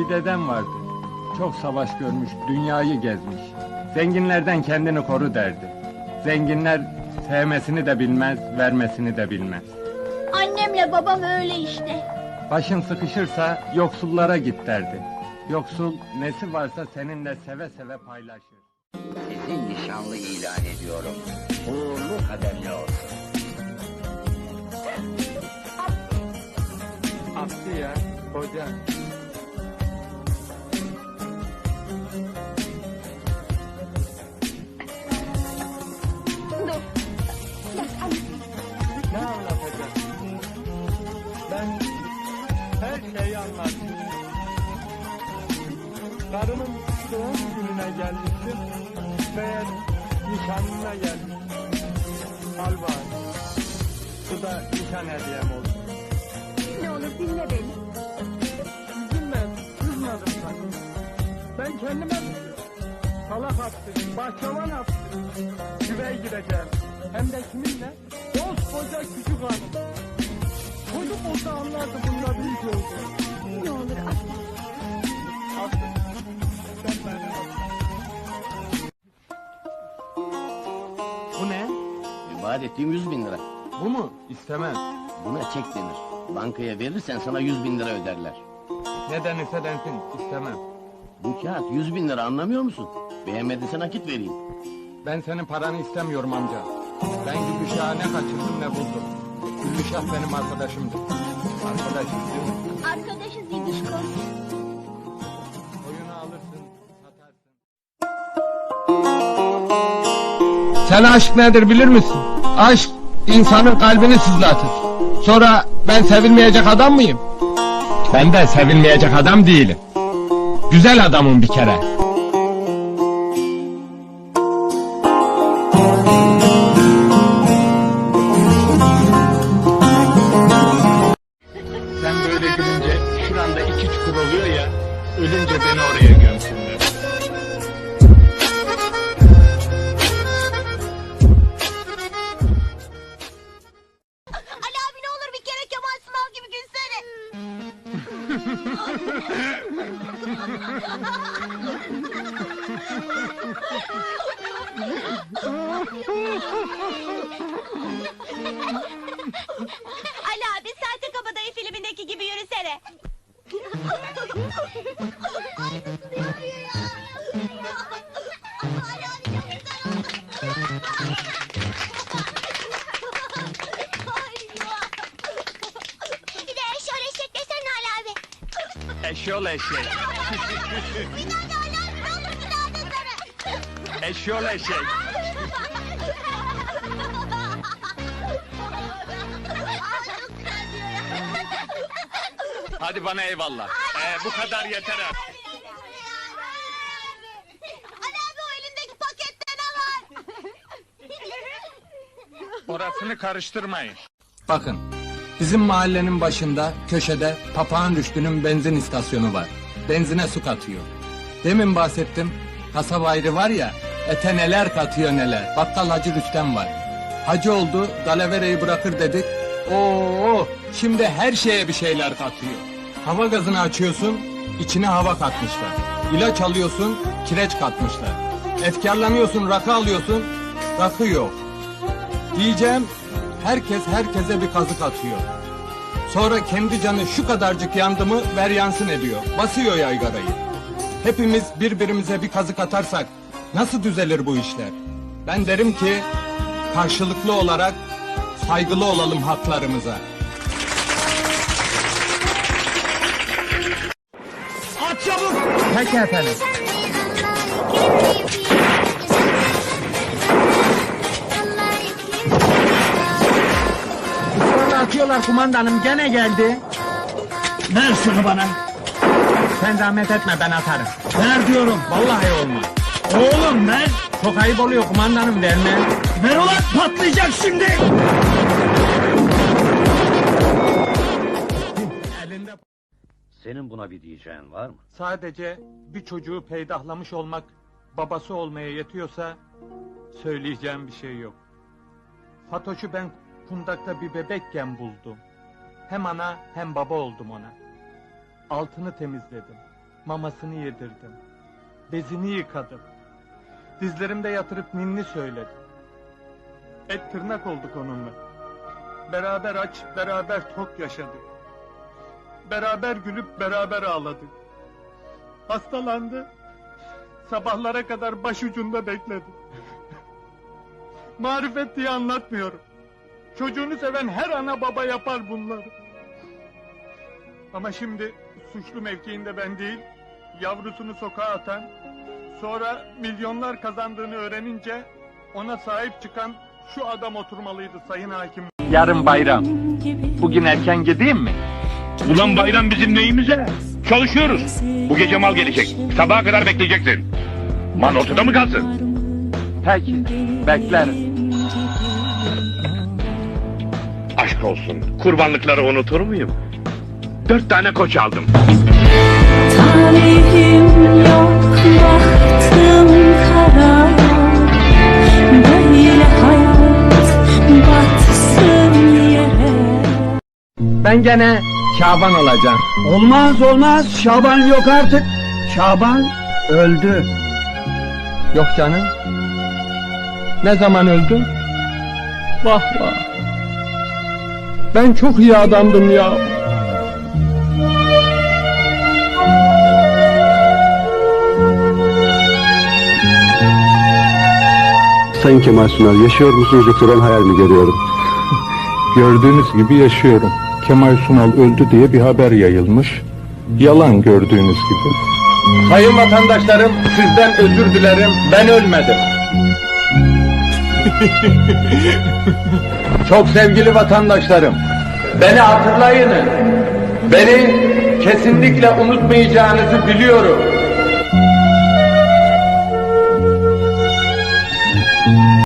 Bir dedem vardı. Çok savaş görmüş, dünyayı gezmiş. Zenginlerden kendini koru derdi. Zenginler sevmesini de bilmez, vermesini de bilmez. Annemle babam öyle işte. Başın sıkışırsa yoksullara git derdi. Yoksul nesi varsa seninle seve seve paylaşır. Sizi nişanlı ilan ediyorum. Uğurlu kaderli olsun. Abdi ya, koca. Ne anlatacaksın? Ben her şeyi anlattım. Karımın doğum gününe gelmiştim. Meğer nişanına gelmiştim. Al var. Bu da nişan hediyem oldu. Ne olur dinle beni. Üzülme, kızmadım sana. Ben kendime salak attım, bahçavan attım. Güvey gireceğim. Hem de kiminle? Koskoca küçük hanım. Çocuk olsa anlardı bunlar büyük oldu. Ne olur. Sen beni attın. Bu ne? Vaat ettiğim yüz bin lira. Bu mu? İstemem. Buna çek denir. Bankaya verirsen sana yüz bin lira öderler. Ne denirse densin, istemem. Bu kağıt yüz bin lira anlamıyor musun? Beğenmediyse nakit vereyim. Ben senin paranı istemiyorum amca. Ben Gülüşah'ı ne kaçırdım ne buldum. Gülüşah benim arkadaşımdı. Arkadaşım değil mi? Arkadaşız İdişko. Oyunu alırsın, satarsın. Sen aşk nedir bilir misin? Aşk insanın kalbini sızlatır. Sonra ben sevilmeyecek adam mıyım? Ben de sevilmeyecek adam değilim. Güzel adamım bir kere. Gülünce şuranda iki çukur oluyor ya, ölünce beni oraya gömsünler. Ali abi ne olur bir kere Kemal Sunal gibi gülsene. Ali abi Sertı Kabadayı filmindeki gibi yürüsene. Bir de eşol eşek desene Ali abi. Eşyol eşek, Bir daha da abi ne olur bir daha desene. eşyol eşek. Hadi bana eyvallah. Ee, bu kadar yeter artık. Ali abi o elindeki pakette ne var? Orasını karıştırmayın. Bakın, bizim mahallenin başında, köşede Papağan Rüştü'nün benzin istasyonu var. Benzine su katıyor. Demin bahsettim, kasaba ayrı var ya, ete neler katıyor neler. Bakkal Hacı Rüstem var. Hacı oldu, dalavereyi bırakır dedik. Oo, şimdi her şeye bir şeyler katıyor. Hava gazını açıyorsun, içine hava katmışlar. İlaç alıyorsun, kireç katmışlar. Efkarlanıyorsun, rakı alıyorsun, rakı yok. Diyeceğim herkes herkese bir kazık atıyor. Sonra kendi canı şu kadarcık yandı mı ver yansın ediyor. Basıyor yaygarayı. Hepimiz birbirimize bir kazık atarsak nasıl düzelir bu işler? Ben derim ki karşılıklı olarak saygılı olalım haklarımıza. Peki efendim. Sonra atıyorlar kumandanım gene geldi. Ver şunu bana. Sen zahmet etme ben atarım. Ver diyorum. Vallahi olmaz. Oğlum ver. Çok ayıp oluyor kumandanım verme. Ver ulan patlayacak şimdi. Senin buna bir diyeceğin var mı? sadece bir çocuğu peydahlamış olmak babası olmaya yetiyorsa söyleyeceğim bir şey yok. Fatoş'u ben kundakta bir bebekken buldum. Hem ana hem baba oldum ona. Altını temizledim. Mamasını yedirdim. Bezini yıkadım. Dizlerimde yatırıp ninni söyledim. Et tırnak olduk onunla. Beraber aç, beraber tok yaşadık. Beraber gülüp beraber ağladık. Hastalandı. Sabahlara kadar başucunda bekledim. Marifet diye anlatmıyorum. Çocuğunu seven her ana baba yapar bunları. Ama şimdi suçlu mevkiinde ben değil, yavrusunu sokağa atan, sonra milyonlar kazandığını öğrenince ona sahip çıkan şu adam oturmalıydı sayın hakim. Yarın bayram. Bugün erken gideyim mi? Ulan bayram bizim neyimize? Çalışıyoruz. Bu gece mal gelecek. Sabaha kadar bekleyeceksin. Man ortada mı kalsın? Peki, beklerim. Aşk olsun. Kurbanlıkları unutur muyum? Dört tane koç aldım. Talihim yok, bahtım kara Böyle hayat batsın yere Ben gene Şaban olacağım. Olmaz olmaz. Şaban yok artık. Şaban öldü. Yok canım. Ne zaman öldü? Vah vah. Ben çok iyi adamdım ya. Sayın Kemal Sunal yaşıyor musunuz yoksa ben hayal mi görüyorum? Gördüğünüz gibi yaşıyorum. Kemal Sunal öldü diye bir haber yayılmış. Yalan gördüğünüz gibi. Sayın vatandaşlarım sizden özür dilerim. Ben ölmedim. Çok sevgili vatandaşlarım. Beni hatırlayın. Beni kesinlikle unutmayacağınızı biliyorum.